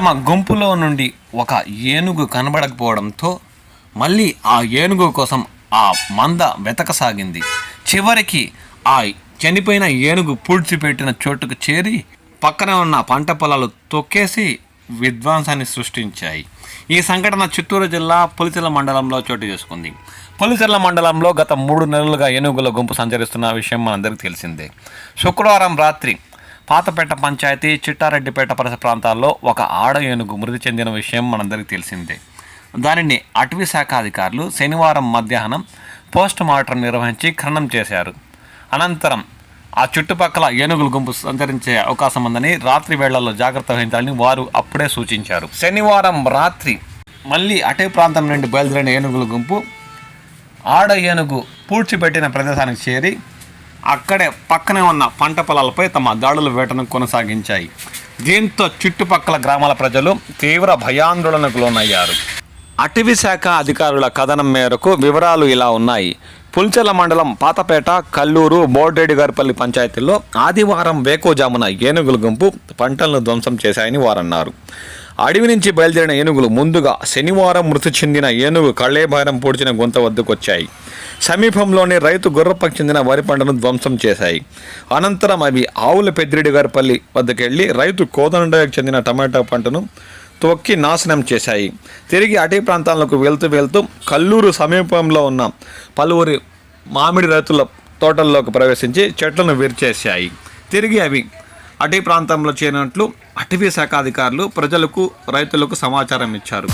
తమ గుంపులో నుండి ఒక ఏనుగు కనబడకపోవడంతో మళ్ళీ ఆ ఏనుగు కోసం ఆ మంద వెతకసాగింది. చివరికి ఆ చనిపోయిన ఏనుగు పూడ్చిపెట్టిన చోటుకు చేరి పక్కన ఉన్న పంట పొలాలు తొక్కేసి విధ్వంసాన్ని సృష్టించాయి. ఈ సంఘటన చిత్తూరు జిల్లా పులిచెల మండలంలో చోటు చేసుకుంది. పులిచెల మండలంలో గత మూడు నెలలుగా ఏనుగుల గుంపు సంచరిస్తున్న విషయం మనందరికీ తెలిసిందే. శుక్రవారం రాత్రి పాతపేట పంచాయతీ చిట్టారెడ్డిపేట పరిసర ప్రాంతాల్లో ఒక ఆడ ఏనుగు మృతి చెందిన విషయం మనందరికీ తెలిసిందే. దానిని అటవీ శాఖ అధికారులు శనివారం మధ్యాహ్నం పోస్ట్ మార్టం నిర్వహించి ఖననం చేశారు. అనంతరం ఆ చుట్టుపక్కల ఏనుగుల గుంపు సంచరించే అవకాశం ఉందని రాత్రి వేళల్లో జాగ్రత్త వహించాలని వారు అప్పుడే సూచించారు. శనివారం రాత్రి మళ్ళీ అటవీ ప్రాంతం నుండి బయలుదేరిన ఏనుగుల గుంపు ఆడ ఏనుగు పూడ్చిపెట్టిన ప్రదేశానికి చేరి అక్కడే పక్కనే ఉన్న పంట పొలాలపై తమ దాడుల వేటను కొనసాగించాయి. దీంతో చుట్టుపక్కల గ్రామాల ప్రజలు తీవ్ర భయాందోళనకు లోనయ్యారు. అటవీ శాఖ అధికారుల కథనం మేరకు వివరాలు ఇలా ఉన్నాయి. పుల్చెల మండలం పాతపేట కల్లూరు బోర్డేడిగారిపల్లి పంచాయతీల్లో ఆదివారం వేకోజామున ఏనుగుల గుంపు పంటలను ధ్వంసం చేశాయని వారన్నారు. అడవి నుంచి బయలుదేరిన ఏనుగులు ముందుగా శనివారం మృతి చెందిన ఏనుగు కళ్ళేభారం పొడిచిన గుంత వద్దకొచ్చాయి. సమీపంలోని రైతు గుర్రపకు చెందిన వరి పంటను ధ్వంసం చేశాయి. అనంతరం అవి ఆవుల పెద్దిరెడ్డి గారిపల్లి వద్దకెళ్ళి రైతు కోదండకు చెందిన టమాటా పంటను తొక్కి నాశనం చేశాయి. తిరిగి అటవీ ప్రాంతాలకు వెళ్తూ వెళ్తూ కల్లూరు సమీపంలో ఉన్న పలువురి మామిడి రైతుల తోటల్లోకి ప్రవేశించి చెట్లను విరిచేశాయి. తిరిగి అవి అటవీ ప్రాంతంలో చేరినట్లు అటవీ శాఖ అధికారులు ప్రజలకు రైతులకు సమాచారం ఇచ్చారు